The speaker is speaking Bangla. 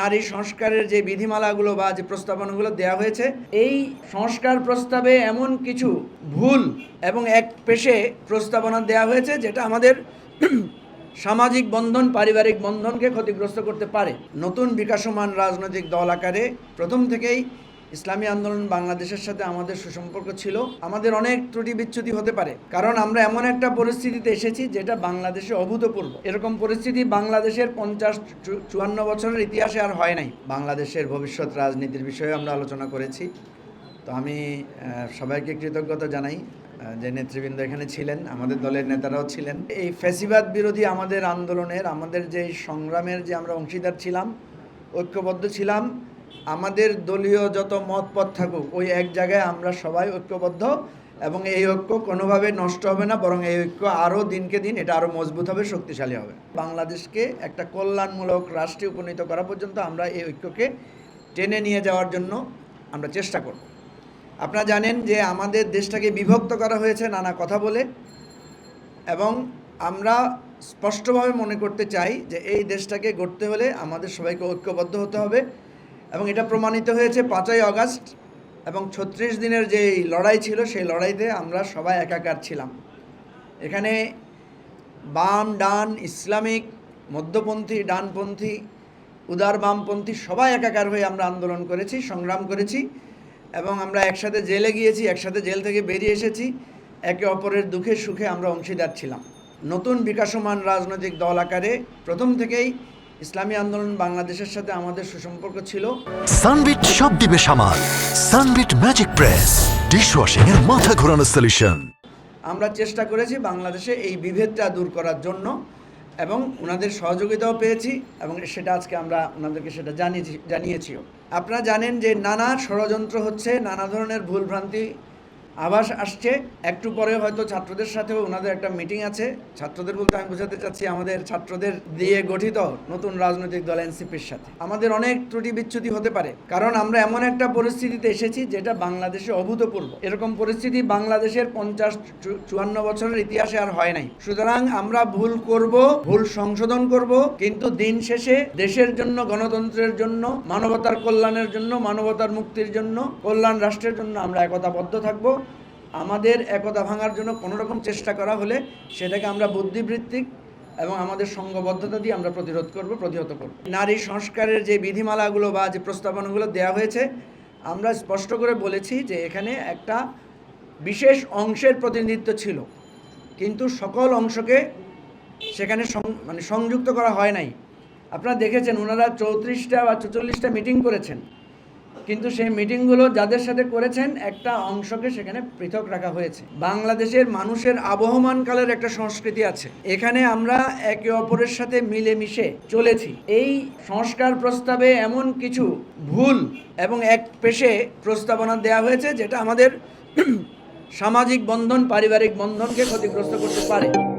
নারী সংস্কারের যে বিধিমালাগুলো বা যে প্রস্তাবনাগুলো দেওয়া হয়েছে, এই সংস্কার প্রস্তাবে এমন কিছু ভুল এবং এক পেশে প্রস্তাবনা দেওয়া হয়েছে যেটা আমাদের সামাজিক বন্ধন, পারিবারিক বন্ধনকে ক্ষতিগ্রস্ত করতে পারে। নতুন বিকাশমান রাজনৈতিক দল আকারে প্রথম থেকেই ইসলামী আন্দোলন বাংলাদেশের সাথে আমাদের সুসম্পর্ক ছিল। আমাদের অনেক ত্রুটি বিচ্যুতি হতে পারে, কারণ আমরা এমন একটা পরিস্থিতিতে এসেছি যেটা বাংলাদেশে অভূতপূর্ব। এরকম পরিস্থিতি বাংলাদেশের পঞ্চাশ চুয়ান্ন বছরের ইতিহাসে আর হয় নাই। বাংলাদেশের ভবিষ্যৎ রাজনীতির বিষয়ে আমরা আলোচনা করেছি। তো আমি সবাইকে কৃতজ্ঞতা জানাই যে নেতৃবৃন্দ এখানে ছিলেন, আমাদের দলের নেতারাও ছিলেন। এই ফ্যাসিবাদ বিরোধী আমাদের আন্দোলনের, আমাদের যে সংগ্রামের যে আমরা অংশীদার ছিলাম, ঐক্যবদ্ধ ছিলাম আমাদের দলীয় যত মত পথ থাকুক, ওই এক জায়গায় আমরা সবাই ঐক্যবদ্ধ এবং এই ঐক্য কোনোভাবে নষ্ট হবে না, বরং এই ঐক্য আরও দিনকে দিন এটা আরও মজবুত হবে, শক্তিশালী হবে। বাংলাদেশকে একটা কল্যাণমূলক রাষ্ট্রে উপনীত করা পর্যন্ত আমরা এই ঐক্যকে টেনে নিয়ে যাওয়ার জন্য আমরা চেষ্টা করব। আপনারা জানেন যে আমাদের দেশটাকে বিভক্ত করা হয়েছে নানা কথা বলে এবং আমরা স্পষ্টভাবে মনে করতে চাই যে এই দেশটাকে গড়তে হলে আমাদের সবাইকে ঐক্যবদ্ধ হতে হবে। এবং এটা প্রমাণিত হয়েছে পাঁচই অগাস্ট এবং ছত্রিশ দিনের যে লড়াই ছিল, সেই লড়াইতে আমরা সবাই একাকার ছিলাম। এখানে বাম, ডান, ইসলামিক, মধ্যপন্থী, ডানপন্থী, উদার বামপন্থী সবাই একাকার হয়ে আমরা আন্দোলন করেছি, সংগ্রাম করেছি এবং আমরা একসাথে জেলে গিয়েছি, একসাথে জেল থেকে বেরিয়ে এসেছি। একে অপরের দুঃখে সুখে আমরা অংশীদার ছিলাম। নতুন বিকাশমান রাজনৈতিক দল আকারে প্রথম থেকেই ইসলামী আন্দোলন বাংলাদেশের সাথে আমাদের সুসম্পর্ক ছিল। সানবিট সব দিবে সামাল। Sunbit magic press. ডিশওয়াশিং এর মাথা ঘোরানো সলিউশন আমরা চেষ্টা করেছি বাংলাদেশে এই বিভেদটা দূর করার জন্য এবং ওনাদের সহযোগিতাও পেয়েছি এবং সেটা আজকে আমরা ওনাদেরকে সেটা জানিয়েছি জানিয়েছিও। আপনারা জানেন যে নানা ষড়যন্ত্র হচ্ছে নানা ধরনের ভুলভ্রান্তি আভাস আসছে। একটু পরে হয়তো ছাত্রদের সাথেও ওনাদের একটা মিটিং আছে। ছাত্রদের বলতে আমি বোঝাতে চাচ্ছি আমাদের ছাত্রদের দিয়ে গঠিত নতুন রাজনৈতিক দল এনসিপির সাথে। আমাদের অনেক ত্রুটি বিচ্যুতি হতে পারে। কারণ আমরা এমন একটা পরিস্থিতিতে এসেছি যেটা বাংলাদেশে অভূতপূর্ব। এরকম পরিস্থিতি বাংলাদেশের পঞ্চাশ চুয়ান্ন বছরের ইতিহাসে আর হয় নাই। সুতরাং আমরা ভুল করব, ভুল সংশোধন করব, কিন্তু দিন শেষে দেশের জন্য, গণতন্ত্রের জন্য, মানবতার কল্যাণের জন্য, মানবতার মুক্তির জন্য, কল্যাণ রাষ্ট্রের জন্য আমরা একতাবদ্ধ থাকব। আমাদের একতা ভাঙার জন্য কোনো রকম চেষ্টা করা হলে সেটাকে আমরা বুদ্ধিবৃত্তিক এবং আমাদের সঙ্গবদ্ধতা দিয়ে আমরা প্রতিরোধ করব, প্রতিহত করব। নারী সংস্কারের যে বিধিমালাগুলো বা যে প্রস্তাবনাগুলো দেওয়া হয়েছে, আমরা স্পষ্ট করে বলেছি যে এখানে একটা বিশেষ অংশের প্রতিনিধিত্ব ছিল। কিন্তু সকল অংশকে সেখানে মানে সংযুক্ত করা হয় নাই। আপনারা দেখেছেন, ওনারা চৌত্রিশটা বা চৌচল্লিশটা মিটিং করেছেন। কিন্তু সেই মিটিংগুলো যাদের সাথে করেছেন, একটা অংশকে সেখানে পৃথক রাখা হয়েছে। বাংলাদেশের মানুষের আবহমানকালের একটা সংস্কৃতি আছে। এখানে আমরা একে অপরের সাথে মিলেমিশে চলেছি। এই সংস্কার প্রস্তাবে এমন কিছু ভুল এবং এক পেশে প্রস্তাবনা দেওয়া হয়েছে, যেটা আমাদের সামাজিক বন্ধন, পারিবারিক বন্ধনকে ক্ষতিগ্রস্ত করতে পারে।